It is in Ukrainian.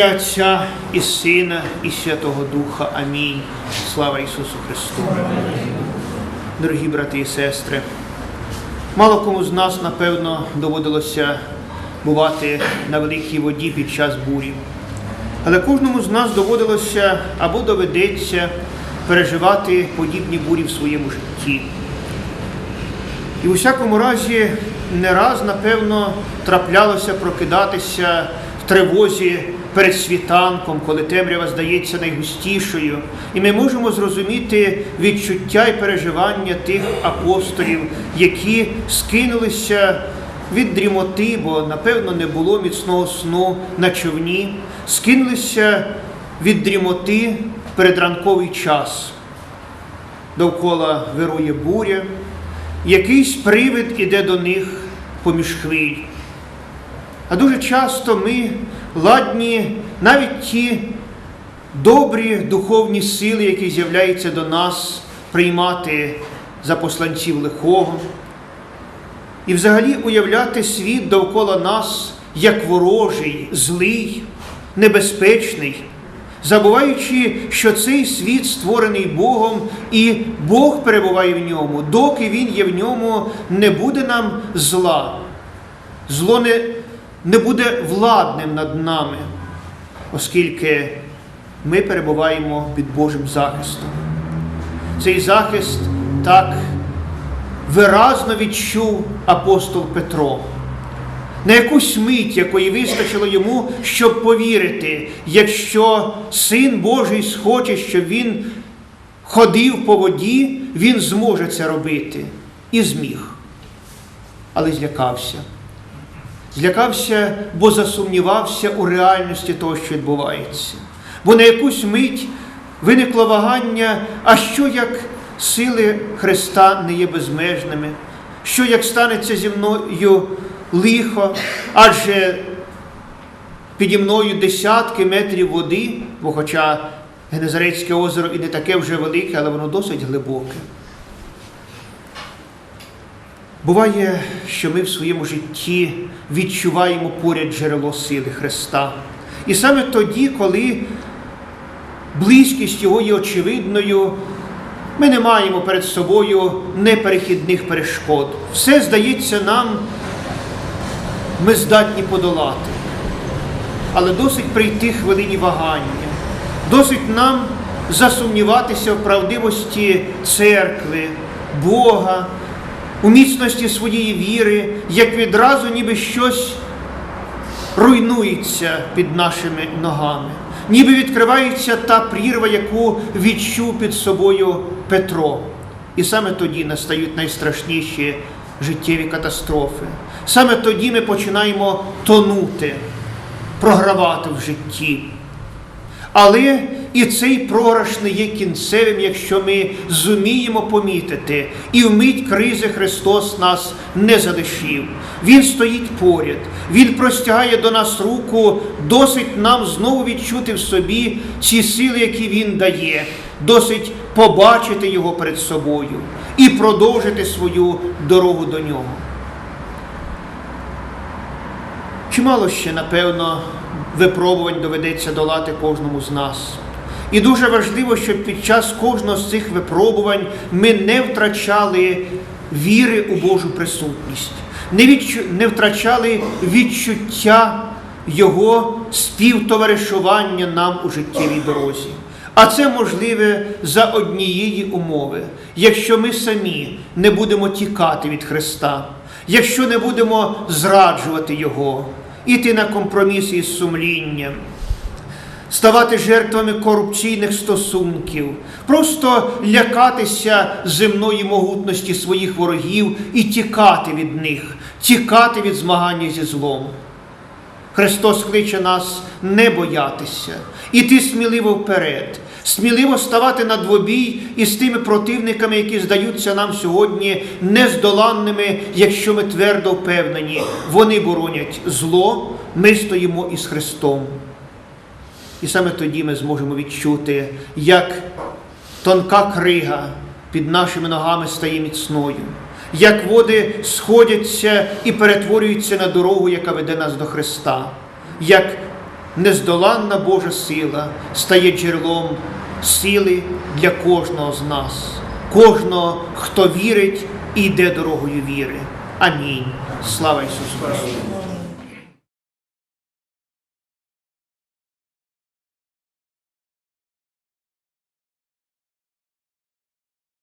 ім'я Отця і Сина, і Святого Духа. Амінь. Слава Ісусу Христу. Дорогі брати і сестри, мало кому з нас, напевно, доводилося бувати на великій воді під час бурі. Але кожному з нас доводилося або доведеться переживати подібні бурі в своєму житті. І у всякому разі не раз, напевно, траплялося прокидатися в тривозі перед світанком, коли темрява здається найгустішою. І ми можемо зрозуміти відчуття і переживання тих апостолів, які скинулися від дрімоти, бо, напевно, не було міцного сну на човні, скинулися від дрімоти передранковий час. Довкола вирує буря, якийсь привид іде до них поміж хвиль. А дуже часто ми ладні навіть ті добрі духовні сили, які з'являються до нас, приймати за посланців лихого, і взагалі уявляти світ довкола нас як ворожий, злий, небезпечний, забуваючи, що цей світ створений Богом, і Бог перебуває в ньому, доки Він є в ньому, не буде нам зла. Зло не, не буде владним над нами, оскільки ми перебуваємо під Божим захистом. Цей захист так виразно відчув апостол Петро. На якусь мить, якої вистачило йому, щоб повірити, якщо Син Божий схоче, щоб він ходив по воді, він зможе це робити. І зміг. Але злякався. Злякався, бо засумнівався у реальності того, що відбувається. Бо на якусь мить виникло вагання, а що як сили Христа не є безмежними? Що як станеться зі мною лихо, адже піді мною десятки метрів води, бо хоча Генезарецьке озеро і не таке вже велике, але воно досить глибоке. Буває, що ми в своєму житті відчуваємо поряд джерело сили Христа. І саме тоді, коли близькість Його є очевидною, ми не маємо перед собою неперехідних перешкод. Все здається нам, ми здатні подолати. Але досить прийти хвилині вагання, досить нам засумніватися в правдивості церкви, Бога, у міцності своєї віри, як відразу ніби щось руйнується під нашими ногами, ніби відкривається та прірва, яку відчув під собою Петро. І саме тоді настають найстрашніші життєві катастрофи. Саме тоді ми починаємо тонути, програвати в житті. Але і цей програш не є кінцевим, якщо ми зуміємо помітити, і в мить кризи Христос нас не залишив. Він стоїть поряд, Він простягає до нас руку, досить нам знову відчути в собі ці сили, які Він дає, досить побачити Його перед собою і продовжити свою дорогу до нього. Чимало ще, напевно, випробувань доведеться долати кожному з нас. І дуже важливо, щоб під час кожного з цих випробувань ми не втрачали віри у Божу присутність, не, відчу... не втрачали відчуття Його співтоваришування нам у життєвій дорозі. А це можливе за однієї умови, якщо ми самі не будемо тікати від Христа, якщо не будемо зраджувати Його, іти на компроміс із сумлінням, ставати жертвами корупційних стосунків, просто лякатися земної могутності своїх ворогів і тікати від них, тікати від змагання зі злом. Христос кличе нас не боятися, іти сміливо вперед, сміливо ставати на двобій із тими противниками, які здаються нам сьогодні нездоланними, якщо ми твердо впевнені, вони боронять зло, ми стоїмо із Христом. І саме тоді ми зможемо відчути, як тонка крига під нашими ногами стає міцною, як води сходяться і перетворюються на дорогу, яка веде нас до Христа, як нездоланна Божа сила стає джерелом сили для кожного з нас, кожного, хто вірить і йде дорогою віри. Амінь. Слава Ісусу Христу!